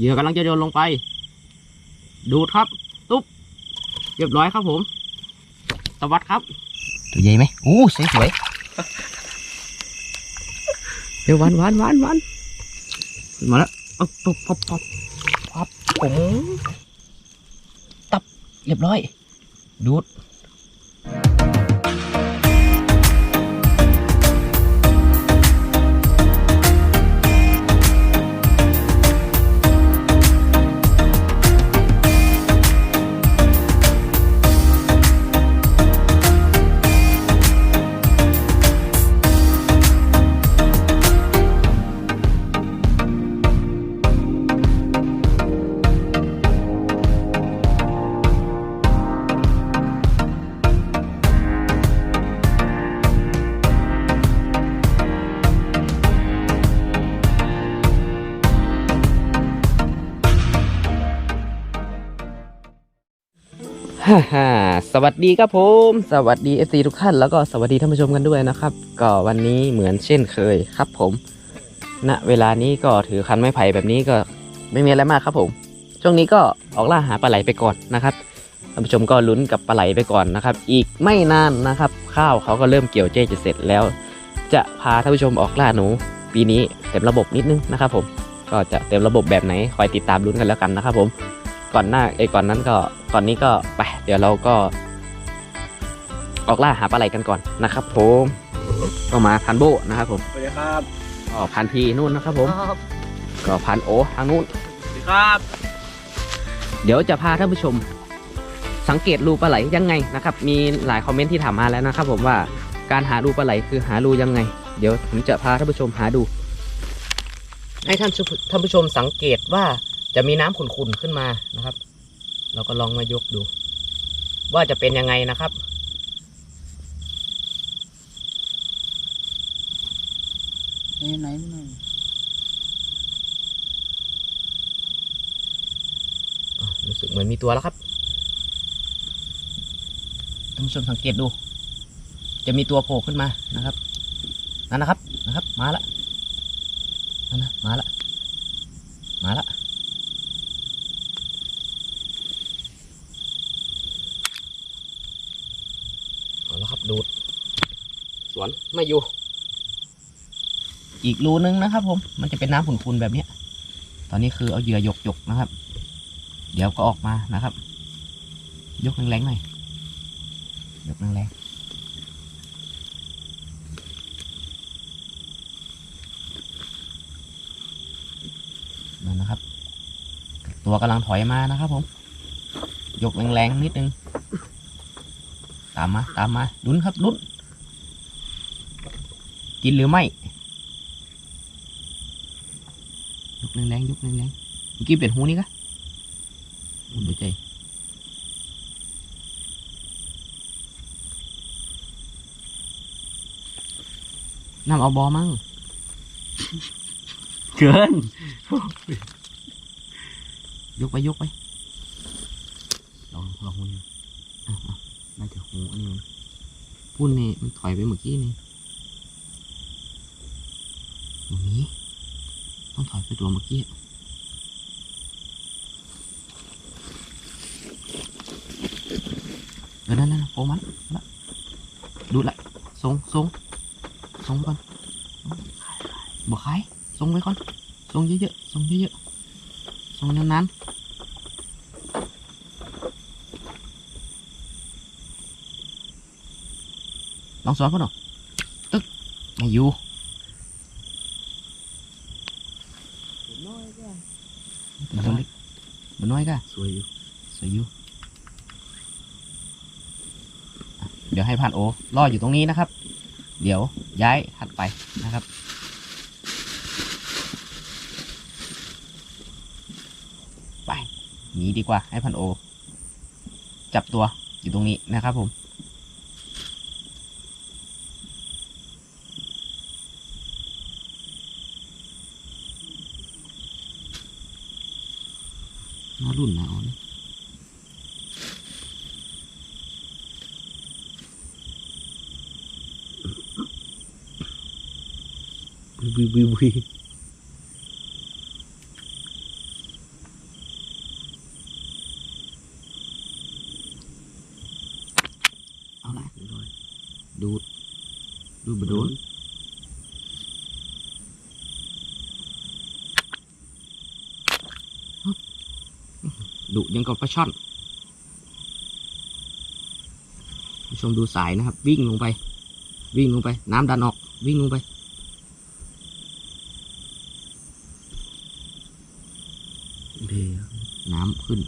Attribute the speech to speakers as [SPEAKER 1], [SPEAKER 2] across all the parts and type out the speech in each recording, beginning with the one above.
[SPEAKER 1] เหยื่อกำลังจะโยนลงไป ดูดครับ ตุ๊บเรียบร้อยครับผมสวัสดครับ ตัวใหญ่ไหมโอ้สวยสวยเดี๋ยวหวันหวันหวันหวันขึ้นมาแล้วเอาปั๊บปั๊บปั๊บปั๊บผมตับเรียบร้อย ดูด ฮ่าฮ่าสวัสดีครับผม สวัสดีเอฟซีทุกท่านแล้วก็สวัสดีท่านผู้ชมกันด้วยนะครับ ก็วันนี้เหมือนเช่นเคยครับผมณเวลานี้ก็ถือคันไม้ไผ่แบบนี้ก็ไม่มีอะไรมากครับผม ช่วงนี้ก็ออกล่าหาปลาไหลไปก่อนนะครับท่านผู้ชมก็ลุ้นกับปลาไหลไปก่อนนะครับ อีกไม่นานนะครับ ข้าวเขาก็เริ่มเกี่ยวเจ๊จะเสร็จแล้ว จะพาท่านผู้ชมออกล่าหนู ปีนี้เต็มระบบนิดนึงนะครับผมก็จะเต็มระบบแบบไหนคอยติดตามลุ้นกันแล้วกันนะครับผม ก่อนหน้าไอ้ยก่อนนั้นก็ก่อนนี้ก็ไปเดี๋ยวเราก็ออกล่าหาปลาไหลกันก่อนนะครับ ผมก็มาพันโบนะครับ ผม
[SPEAKER 2] สวัสดีครับ
[SPEAKER 1] ก็พันพีนู่นนะครับ ผม
[SPEAKER 2] ครับ
[SPEAKER 1] ก็พันโอทางนู้น
[SPEAKER 2] สวัสดีครับ
[SPEAKER 1] เดี๋ยวจะพาท่านผู้ชม สังเกตรูปลาไหลยังไงนะครับ มีหลายคอมเมนต์ที่ถามมาแล้วนะครับ ผมว่าการหารูปลาไหลคือหารูยังไง เดี๋ยวผมจะพาท่านผู้ชมหาดู ให้ท่านผู้ท่านผู้ชมสังเกตว่า จะมีน้ำขุ่นๆขึ้นมานะครับ เราก็ลองมายกดู ว่าจะเป็นยังไงนะครับ
[SPEAKER 2] ไหนไหนไหน
[SPEAKER 1] อะรู้สึกเหมือนมีตัวแล้วครับท่านผู้ชมสังเกตดู จะมีตัวโผล่ขึ้นมานะครับ นั่นนะครับ นะครับ มาละนั่นนะ มาละ มาละ เอาละครับ ดูด สวนไม่อยู่ อีกรูนึงนะครับ ผม มันจะเป็นน้ำขุ่นๆแบบเนี้ยตอนนี้คือเอาเหยื่อหยกๆนะครับ เดี๋ยวก็ออกมานะครับ ยกแรงๆหน่อยยกแรงๆนั่นนะครับ ตัวกำลังถอยมานะครับผม ยกแรงๆนิดนึงตามมาตามมาลุ้นครับลุ้น กินหรือไม่ยกแรงๆยกแรงๆเมื่อกี้เปลี่ยนหูนี่กะหัวใจน้ำเอาบอมั่งเกินยกไปยกไป ลองลองหูนี่อะอะน่าจะหูอันนี้มัน พุ่นนี่มันถอยไปเมื่อกี้นี่ตรงนี้ต้องถอยไปตัวเมื่อกี้เออนั่นนั่นโฟมันละดูละทรงทรงทรงก่อนบอกขายทรงไว้ก่อนทรงเยอะๆทรงเยอะๆทรงนานๆ ลองสอนพ่อหน่อยตึ๊กไม่อยู่มันตัวเล็กมันน้อยก็
[SPEAKER 2] สวยอยู่
[SPEAKER 1] สวยอยู่เดี๋ยวให้พันโอรออยู่ตรงนี้นะครับ เดี๋ยวย้ายถัดไปนะครับไปหนีดีกว่าให้พันโอ จับตัวอยู่ตรงนี้นะครับผม น่ารุ่นนะเอาเนี่
[SPEAKER 2] วิววิววิว
[SPEAKER 1] ดูดดูดบโดน กับปลาช่อนผู้ชมดูสายนะครับ วิ่งลงไป วิ่งลงไป น้ำดันออก วิ่งลงไป
[SPEAKER 2] เดียว
[SPEAKER 1] น้ำขึ้น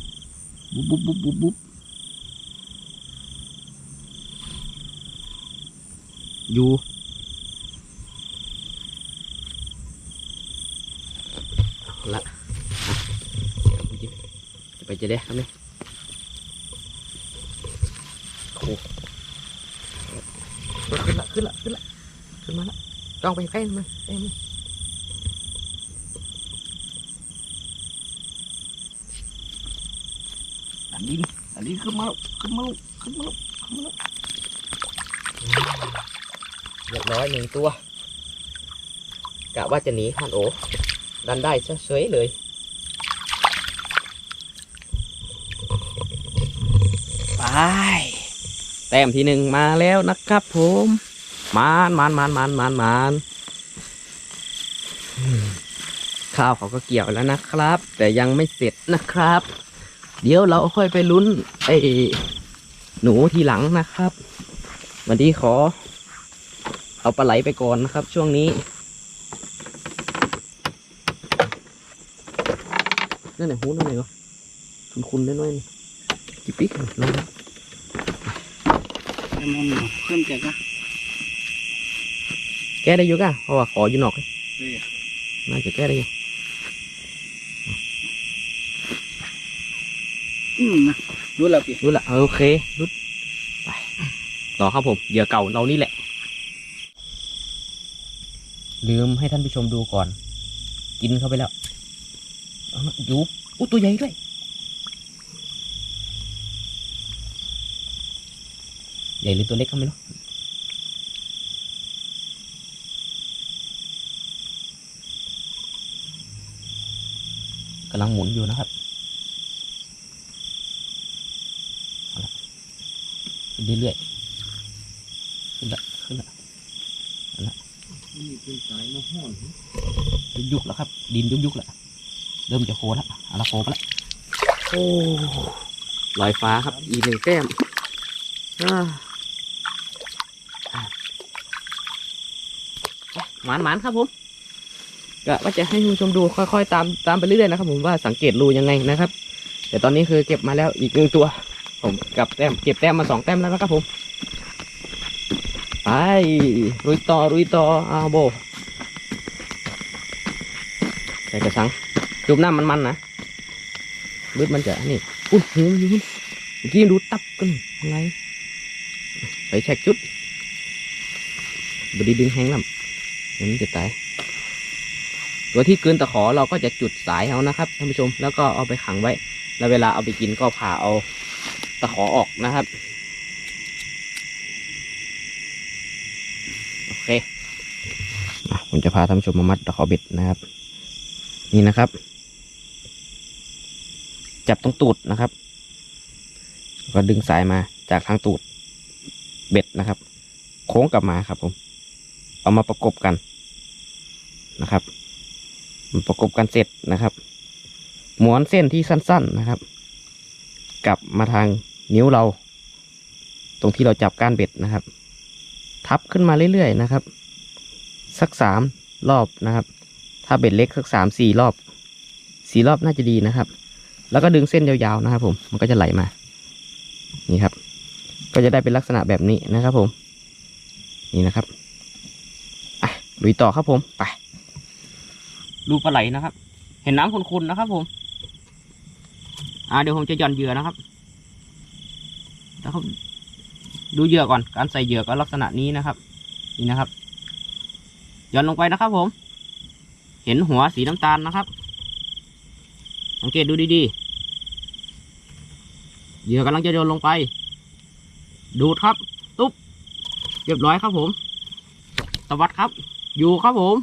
[SPEAKER 1] บุ๊บบุ๊บบุ๊บบุ๊บบุ๊บอยู่เอาละอะ จะไปจะได้ครับเนี่ยโอ้ขึ้นละขึ้นละขึ้นละขึ้นมาละจ้องไปใกล้มันใกล้มันดันดินดันดินขึ้นมาแล้วขึ้นมาแล้วขึ้นมาแล้วขึ้นมาแล้วเรียบร้อยหนึ่งตัวกะว่าจะหนีฮันโอดันได้ซะเฉยเลย ไป แต้มที่หนึ่งมาแล้วนะครับผมมานมานมานมานมานมานข้าวเขาก็เกี่ยวแล้วนะครับ แต่ยังไม่เสร็จนะครับ เดี๋ยวเราค่อยไปลุ้นไอ้หนูทีหลังนะครับ วันนี้ขอ เอาปลาไหลไปก่อนนะครับ ช่วงนี้นั่นไหนหูนั่นไหนวะคุณคุณได้น้อยนี่กี่ปิ๊กลง ดู
[SPEAKER 2] ไอ้มันหนูขึ้นแกก็
[SPEAKER 1] แก้ได้อยู่ก่ะเพราะว่าขออยู่นอก
[SPEAKER 2] เดียว
[SPEAKER 1] น่าจะแก้ได้อยู่
[SPEAKER 2] อืมนะรู้แล้วพี่
[SPEAKER 1] รู้ละโอเครุดไปต่อครับผมเหยื่อเก่าเรานี่แหละ ลืมให้ท่านผู้ชมดูก่อน กินเข้าไปแล้วเอามาอยู่อู้ตัวใหญ่ด้วย ใหญ่หรือตัวเล็กก็ไม่รู้กำลังหมุนอยู่นะครับเอาละขึ้นเรื่อยๆขึ้นละขึ้นละ
[SPEAKER 2] นี่เป็นสายมะฮ่อน
[SPEAKER 1] ยุกยุกแล้วครับ ดินยุกยุกๆแล้วเริ่มจะโคแล้วเอาละโคไปแล้วโอ้ลอยฟ้าครับ อีกหนึ่งแต้มอ่า หมานหมานครับผมก็ว่าจะให้คุณผู้ชมดูค่อยๆ ตามตามไปเรื่อยๆนะครับ ผมว่าสังเกตรูยังไงนะครับ แต่ตอนนี้คือเก็บมาแล้วอีกหนึ่งตัว ผมกับแต้มเก็บแต้มมาสองแต้มแล้วนะครับผมไปรุยต่อรุยต่ออาโบใส่กระชังจุ่มน้ำมันๆนะบืดมันจะนี่อุ้ยหูอยู่นู่นเมื่อกี้ดูตับกันอะไรไปเช็คจุดบดีดึงแห้งลำ เดี๋ยวมันจะตาย ตัวที่เกินตะขอเราก็จะจุดสายเอานะครับท่านผู้ชมแล้วก็เอาไปขังไว้ แล้วเวลาเอาไปกินก็ผ่าเอาตะขอออกนะครับโอเคอผมจะพาท่านผู้ชมมามัดตะขอเบ็ดนะครับ นี่นะครับ จับตรงตูดนะครับก็ดึงสายมาจากทางตูดเบ็ดนะครับ โค้งกลับมาครับผม เอามาประกบกัน นะครับประกบกันเสร็จนะครับม้วนเส้นที่สั้น ๆนะครับ กลับมาทางนิ้วเรา ตรงที่เราจับก้านเบ็ดนะครับ ทับขึ้นมาเรื่อยๆนะครับ สักสามรอบนะครับ ถ้าเบ็ดเล็กสักสามสี่รอบสี่รอบน่าจะดีนะครับ แล้วก็ดึงเส้นยาวๆนะครับ ผมมันก็จะไหลมา นี่ครับ ก็จะได้เป็นลักษณะแบบนี้นะครับ ผม นี่นะครับอะลุยต่อครับผมไป ดูปลาไหลนะครับ เห็นน้ำขุ่นๆนะครับ ผม อ่าเดี๋ยวผมจะย่อนเหยื่อนะครับแล้วครับดูเหยื่อก่อน การใส่เหยื่อก็ลักษณะนี้นะครับ นี่นะครับย่อนลงไปนะครับ ผม เห็นหัวสีน้ำตาลนะครับ สังเกตดูดีๆเหยื่อกำลังจะโยนลงไป ดูดครับ ตุ๊บเรียบร้อยครับผม สวัสดครับ อยู่ครับผม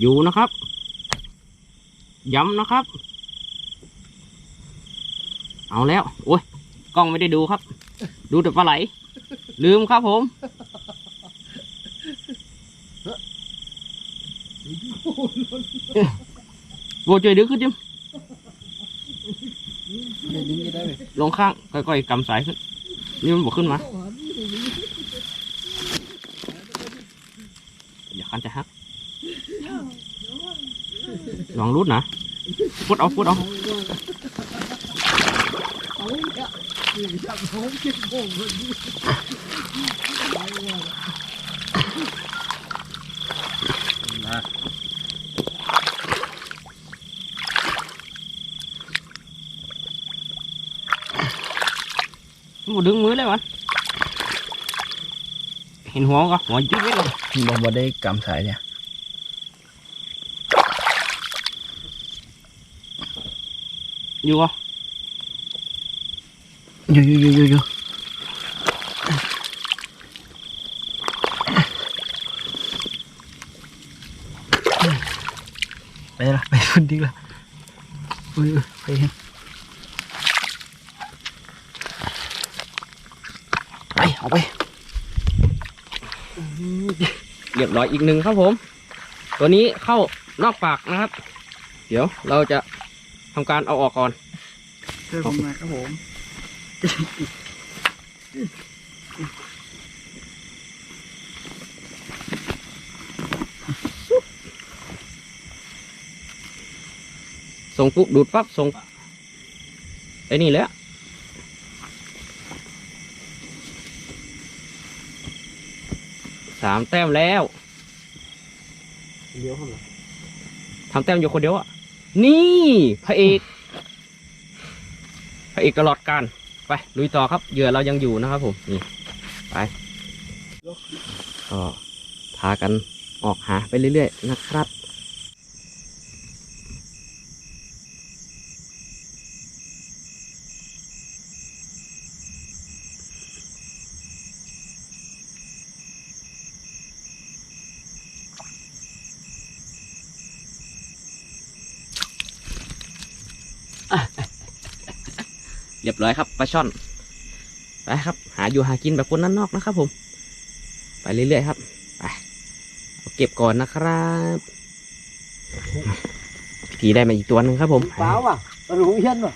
[SPEAKER 1] อยู่นะครับ ย้ำนะครับ เอาแล้ว โอ้ยกล้องไม่ได้ดูครับ ดูแต่ปลาไหล ลืมครับผม โบช่วยดึงขึ้นจิม
[SPEAKER 2] เดี๋ยวดึง
[SPEAKER 1] ลงข้างค่อยๆกำสายขึ้น นี่มันบอกขึ้นมา อย่าคันจะฮัก ลองรุดนะพุดเอาพุดเอา
[SPEAKER 2] เอาเนี่ยนี่จับเขาเก็บโง่คนนี้มา
[SPEAKER 1] มันดึงมือเลยวะเห็นหัวก็หัวจิ๊บไว้เลย
[SPEAKER 2] บ่บ่ได้กำสายเนี่ย
[SPEAKER 1] อยู่ก็
[SPEAKER 2] อยู่อยู่อยู่อยู่อยู่ไปละไปคนดีละอุ้ยไปเห็น
[SPEAKER 1] ไปเอาไปเรียบร้อยอีกหนึ่งครับผม ตัวนี้เข้านอกปากนะครับ เดี๋ยวเราจะ ทำการเอาออกก่อน
[SPEAKER 2] เจอผมหน่อยครับผม
[SPEAKER 1] ส่งปุ๊บดูดปั๊บส่งไอ้นี่แหล้วสามแต้มแล้ว
[SPEAKER 2] เดี๋ยวครับ
[SPEAKER 1] ทำแต้มอยู่คนเดียวอะ นี่พระเอกพระเอกตลอดการไปลุยต่อครับเหยื่อเรายังอยู่นะครับผมนี่ไปก็พากันออกหาไปเรื่อยๆนะครับ บร้อยครับปลาช่อนไปครับ หาอยู่หากินแบบคนนั้นนอกนะครับ ผม ไปเรื่อยๆครับไปเอาเก็บก่อนนะครับพิธีได้มาอีกตัวหนึ่งครับ ผม
[SPEAKER 2] เปล่าอะปลาหลวงเฮียนว่ะ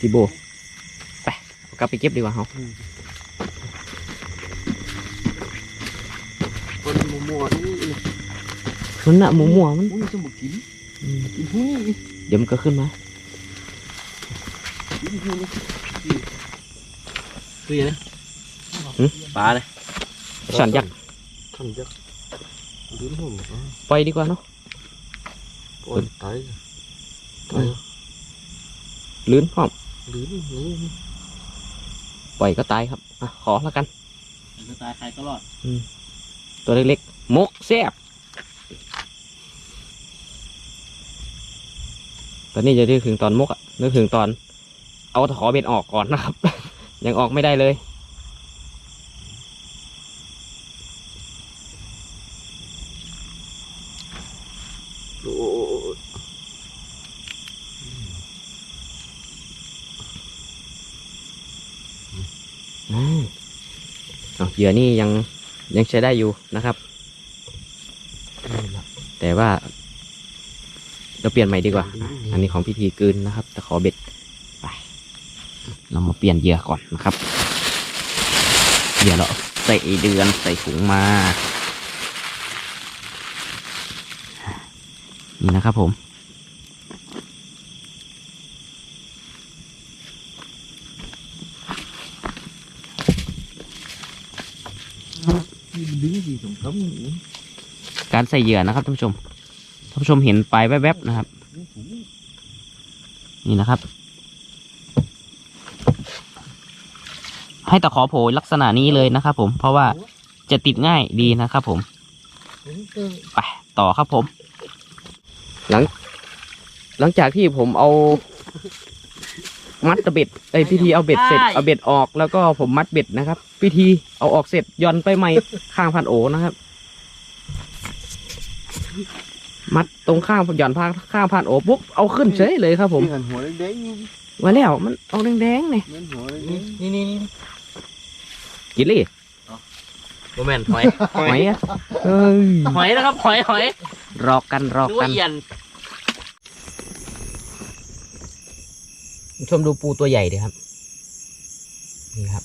[SPEAKER 1] ทีโบไปเอากลับไปเก็บดีกว่าเฮา
[SPEAKER 2] คนมัวๆนี่
[SPEAKER 1] มันน่ะหมูหมัวมัน
[SPEAKER 2] อุ้ยสมุกกิน
[SPEAKER 1] อืม
[SPEAKER 2] กินหุ้ย
[SPEAKER 1] เดี๋ยวมันก็ขึ้นมา
[SPEAKER 2] กินหุ้ย
[SPEAKER 1] คือยังไงปลาเลยช่อนยักษ์
[SPEAKER 2] ขันยักษ์ลิ้นหุ่ม
[SPEAKER 1] ปล่อยดีกว่าเนาะ
[SPEAKER 2] ปวดตายตาย
[SPEAKER 1] ลื่นพร้อม
[SPEAKER 2] ลิ้นนี่
[SPEAKER 1] ปล่อยก็ตายครับอะขอแล้วกัน
[SPEAKER 2] จะตายใครก็รอด
[SPEAKER 1] ตัวเล็กๆมกแซบตอนนี้จะนึกถึงตอนมกอะนึกถึงตอน เอาตะขอเบ็ดออกก่อนนะครับ ยังออกไม่ได้เลย
[SPEAKER 2] โอ้
[SPEAKER 1] อ่าเอาเหยื่อนี่ยังยังใช้ได้อยู่นะครับ แต่ว่าเราเปลี่ยนใหม่ดีกว่า อันนี้ของพิธีกลืนนะครับตะขอเบ็ดไป เรามาเปลี่ยนเหยื่อก่อนนะครับเหยื่อเราใส่เดือนใส่ถุงมา นี่นะครับผมการใส่เหยื่อนะครับท่านผู้ชมท่านผู้ชมเห็นปลายแวบๆนะครับ นี่นะครับ ให้ตะขอโผล่ลักษณะนี้เลยนะครับผมเพราะว่าจะติดง่ายดีนะครับผมไปต่อครับผม หลัง หลังจากที่ผมเอา มัดตะเบ็ดไอยพิธีเอาเบ็ดเสร็จเอาเบ็ดออกแล้วก็ผมมัดเบ็ดนะครับ พิธีเอาออกเสร็จหย่อนไปใหม่ข้างพันโอนะครับ มัดตรงข้างหย่อนพาข้างพันโอปุ๊บเอาขึ้นเฉยเลยครับ ผม
[SPEAKER 2] Đi hẳn หัว đấy đấy
[SPEAKER 1] ว่าแล้วมันออกแดงๆนี่
[SPEAKER 2] เหมือนหัวเลย
[SPEAKER 3] นี่นี่นี่
[SPEAKER 1] กินเลย
[SPEAKER 3] โมเมนต์หอย
[SPEAKER 1] หอยอะเอ้ย
[SPEAKER 3] หอยนะครับหอยหอย
[SPEAKER 1] รอกันรอ
[SPEAKER 3] ดู
[SPEAKER 1] กั
[SPEAKER 3] ว่านเอียน
[SPEAKER 1] ชมดูปูตัวใหญ่ดิครับ นี่ครับ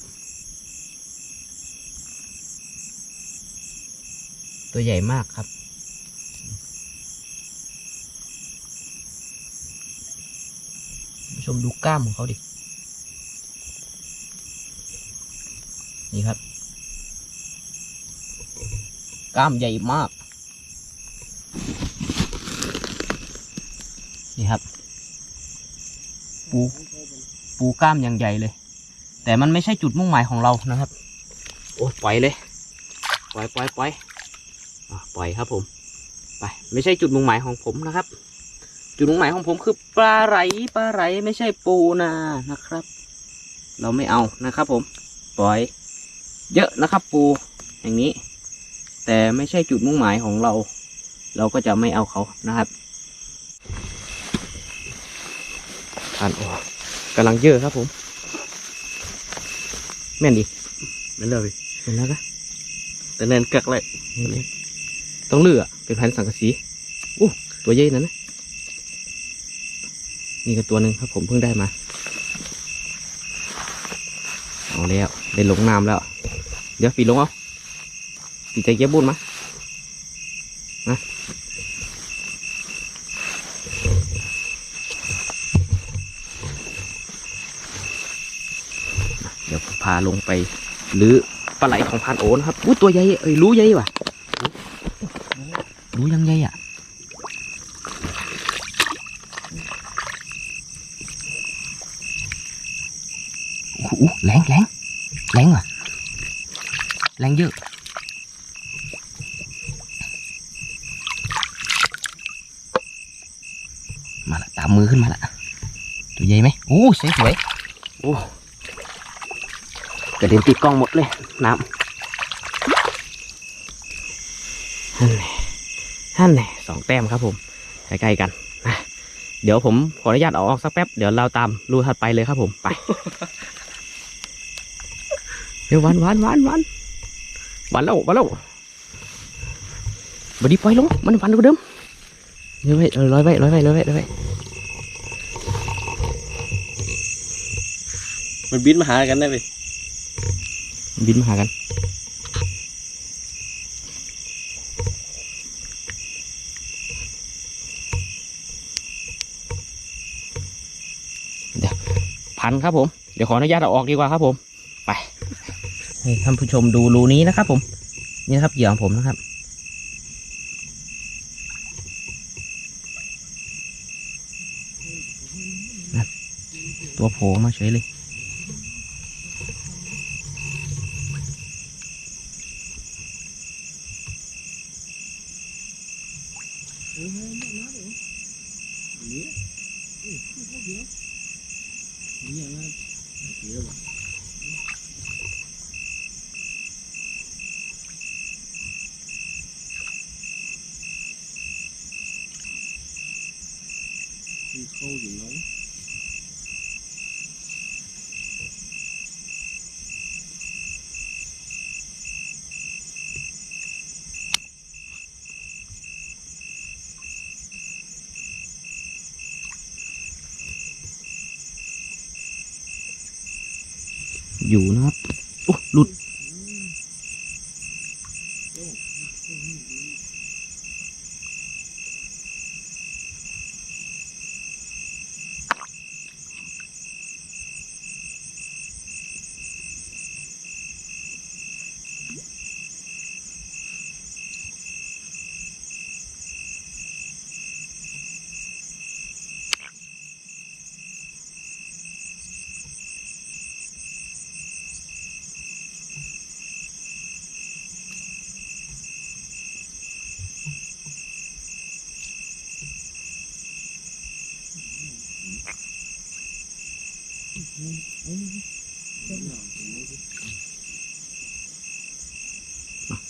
[SPEAKER 1] ตัวใหญ่มากครับชมดูกล้ามของเขาดิ นี่ครับ กล้ามใหญ่มาก นี่ครับ ปูปูกล้ามอย่างใหญ่เลย แต่มันไม่ใช่จุดมุ่งหมายของเรานะครับ โอ้ยปล่อยเลย ปล่อยปล่อยปล่อยปล่อยครับผม ไป ไม่ใช่จุดมุ่งหมายของผมนะครับ จุดมุ่งหมายของผมคือปลาไหลปลาไหลไม่ใช่ปูนานะครับ เราไม่เอานะครับผม ปล่อย เยอะนะครับปูอย่างนี้ แต่ไม่ใช่จุดมุ่งหมายของเรา เราก็จะไม่เอาเขานะครับผ่านออกกำลังเยอะครับผม แม่นดิ
[SPEAKER 3] ไม่เลย
[SPEAKER 1] เป็นแล้วก็
[SPEAKER 3] แต่เนินกักเลย
[SPEAKER 1] ต้องเลือกเป็นแผ่นสังกะสีอู้ตัวใหญ่นั่นนะนี่ก็ตัวหนึ่งครับผมเพิ่งได้มา เอาแล้ว ได้ลงน้ำแล้ว เดี๋ยวปีลงเอาปีใจเก็บบุญมานะเดี๋ยวพาลงไปหรือปลาไหลของพานโอนะครับอู้ตัวใหญ่เอ้ยรู้ใหญ่ว่ะรู้ยังไงอะโอ้โหแรงแรงแรงว่ะ รงเยอะ มาละตามมือขึ้นมาละตัวใหญ่ไหมโอ้สวยสวยโอ้กระเด็นติดกล้องหมดเลยน้ำนั่นแหละนั่นแหละสองแต้มครับผมใกล้ๆกันนะเดี๋ยวผมขออนุญาตเอาออกสักแป๊บ เดี๋ยวเราตามรูถัดไปเลยครับผมไปเดี๋ยวหวันหวันหวันหวันห วันแล้วหวันแล้วบดีปล่อยลง มันหวันกว่าเดิมเดี๋ยวไว้เออร้อยไว้ร้อยไว้ร้อยไว้ร้อยไว้
[SPEAKER 3] มันบินมาหากันได้เลย
[SPEAKER 1] บินมาหากันเดี๋ยวพันครับผม เดี๋ยวขออนุญาตเอาออกดีกว่าครับผมไป ให้ท่านผู้ชมดูรูนี้นะครับ ผม นี่นะครับเหยื่อของผมนะครับ ตัวโผล่มาเฉยเลย
[SPEAKER 2] เข้าอยู่เนาะ
[SPEAKER 1] อยู่นะครับโอ้หลุด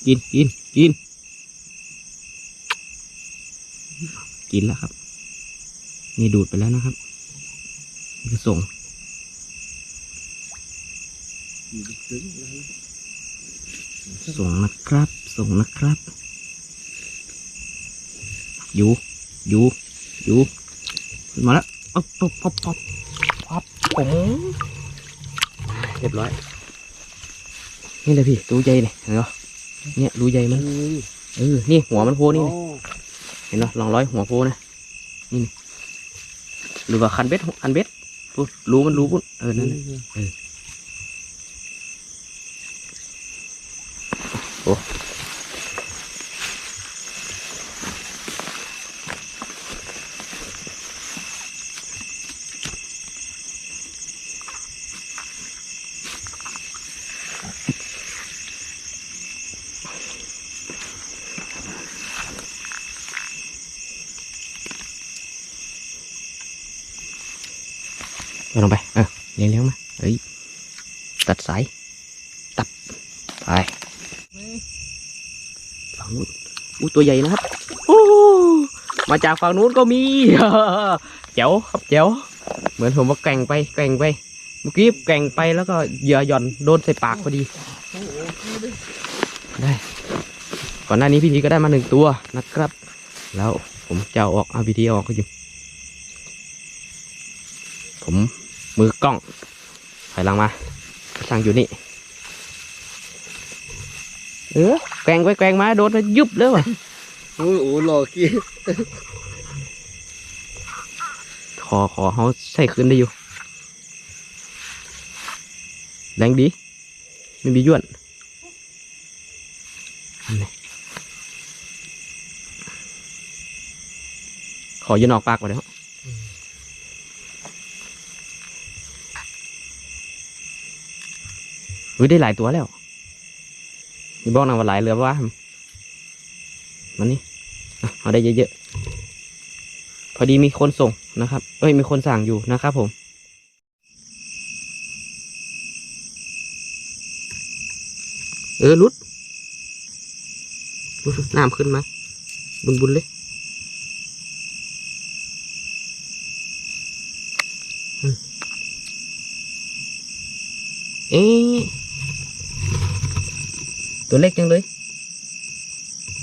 [SPEAKER 1] กินกินกิน กินแล้วครับ นี่ดูดไปแล้วนะครับนี่ก็ส่งส่งนะครับ ส่งนะครับ อยู่ อยู่ อยู่ มาแล้วป๊บป๊บป๊บป๊บป๊บผมเรียบร้อย นี่เลยพี่รูใหญ่เนี่ยเห็นปะ เนี่ยรูใหญ่มันเออนี่หัวมันโผล่นี่นี่เห็นปะลองร้อยหัวโผล่นะนี่นี่หรือว่าคันเบ็ดคันเบ็ดปุ๊บรูมันรูปุ๊บเออนั่นน่ะโอ้เอาลงไป เลี้ยงเลี้ยงมาเฮ้ยตัดสาย ตับไปฝั่งนู้นอู้ตัวใหญ่นะครับโอ้มาจากฝั่งนู้นก็มีเจ๋วครับเจ๋วเหมือนผมว่าแก่งไปแก่งไปเมื่อกี้แก่งไปแล้วก็เหยื่อหย่อนโดนใส่ปากพอดีได้ก่อนหน้านี้พี่ทีก็ได้มาหนึ่งตัวนะครับ แล้วผมจะออกเอาพีทีออกก็อยู่ผม มือกล้องถอยหลังมาสั่งอยู่นี่ เออแกว่งไปแกว่งมาโดนแล้วยุบเลยว่ะ
[SPEAKER 2] โอ้โหหล่อกี้
[SPEAKER 1] ขอขอเขาใส่คืนได้อยู่ แรงดีไม่มีย้วนอันนี้ขอยืนออกปากก่อนเดี๋ยว เฮ้ยได้หลายตัวแล้วมีบอกนะว่าหลายเรือว่ามันนี่เอาได้เยอะๆ พอดีมีคนส่งนะครับ เอ้ยมีคนสั่งอยู่นะครับผม เออรุดรุดน้ำขึ้นมา บุญบุญเลยเอ๊ะ ตัวเล็กจังเลย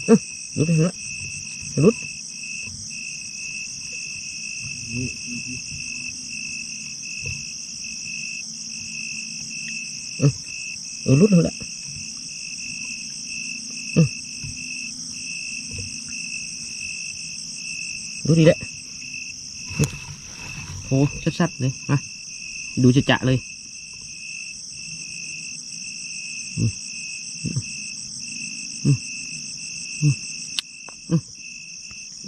[SPEAKER 1] เออรุดเห็นละรุดเออรุดเลยละอืมรุดดีแหละอืมโหชัดๆเลยมาดูจะจะๆเลยอื มอืมอืมอืม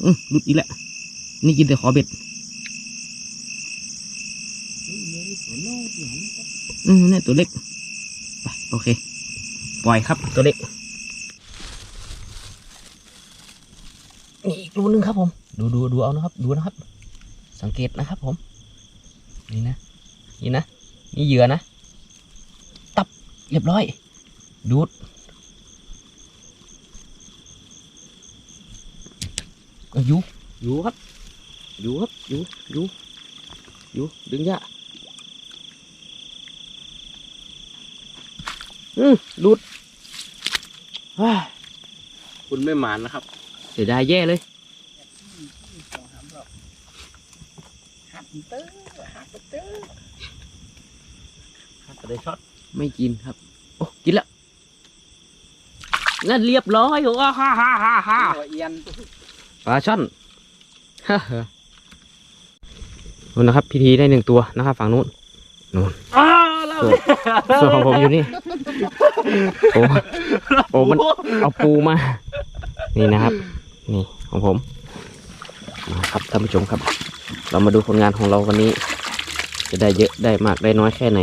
[SPEAKER 1] อืมรุดอีกแล้วนี่กินแต่ขอเบ็ดอืมนี่ตัวเล็กไปโอเค ปล่อยครับตัวเล็กนี่อีกรูนึงครับผม ดูดูดูเอานะครับ ดูนะครับ สังเกตนะครับผม นี่นะ นี่นะ นี่เหยื่อนะ ตับเรียบร้อย ดูด อาอยู่ อยู่ครับ อยู่ครับ อยู่ อยู่ อยู่ ดึงยะอืมหลุดว้า
[SPEAKER 3] คุณไม่หมานนะครับ
[SPEAKER 1] เสียดายแย่เลย
[SPEAKER 3] จะได้ช็อต
[SPEAKER 1] ไม่กินครับ โอ้ กินแล้วงั้นเรียบร้อยโอ้ฮ่าฮ่าฮ่าฮ่า
[SPEAKER 2] เอียน
[SPEAKER 1] ปลาช่อนฮ่าฮ่านู่นนะครับ พิธีได้หนึ่งตัวนะครับฝั่งนู้นนู่น
[SPEAKER 3] อ้าวแล้ว
[SPEAKER 1] ส่วนส่วนของผมอยู่นี่โอ้โอ้มันเอาปูมา นี่นะครับ นี่ของผมมาครับท่านผู้ชมครับ เรามาดูผลงานของเราวันนี้ จะได้เยอะได้มากได้น้อยแค่ไหน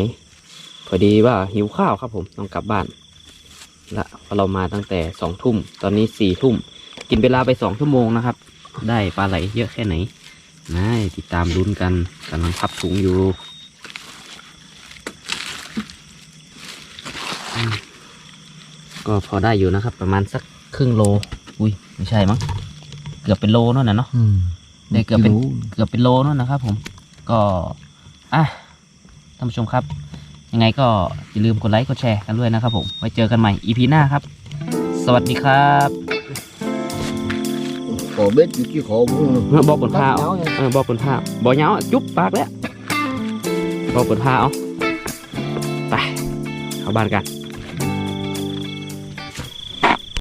[SPEAKER 1] พอดีว่าหิวข้าวครับผมต้องกลับบ้านละเพราะเรามาตั้งแต่สองทุ่มตอนนี้สี่ทุ่ม กินเวลาไปสองชั่วโมงนะครับ ได้ปลาไหลเยอะแค่ไหนนะติดตามลุ้นกันกำลังพับถุงอยู่อืมก็พอได้อยู่นะครับ ประมาณสักครึ่งโล อุ้ยไม่ใช่มั้งเกือบเป็นโลนั่นนะเนาะ
[SPEAKER 2] อืม
[SPEAKER 1] ได้เกือบเป็นเกือบเป็นโลนั่นนะครับ ผม ก็อะท่านผู้ชมครับ ยังไงก็อย่าลืมกดไลค์กดแชร์กันด้วยนะครับ ผมไว้เจอกันใหม่ EP หน้าครับ สวัสดีครับ
[SPEAKER 2] ขอเบ็ดอยู่ที่ขอบุ้ง
[SPEAKER 1] บอกบนผ้าเอาเออบอกบนผ้าบอกเหงาจุ๊บปากแล้วบอกบนผ้าเอาไปเข้าบ้านกัน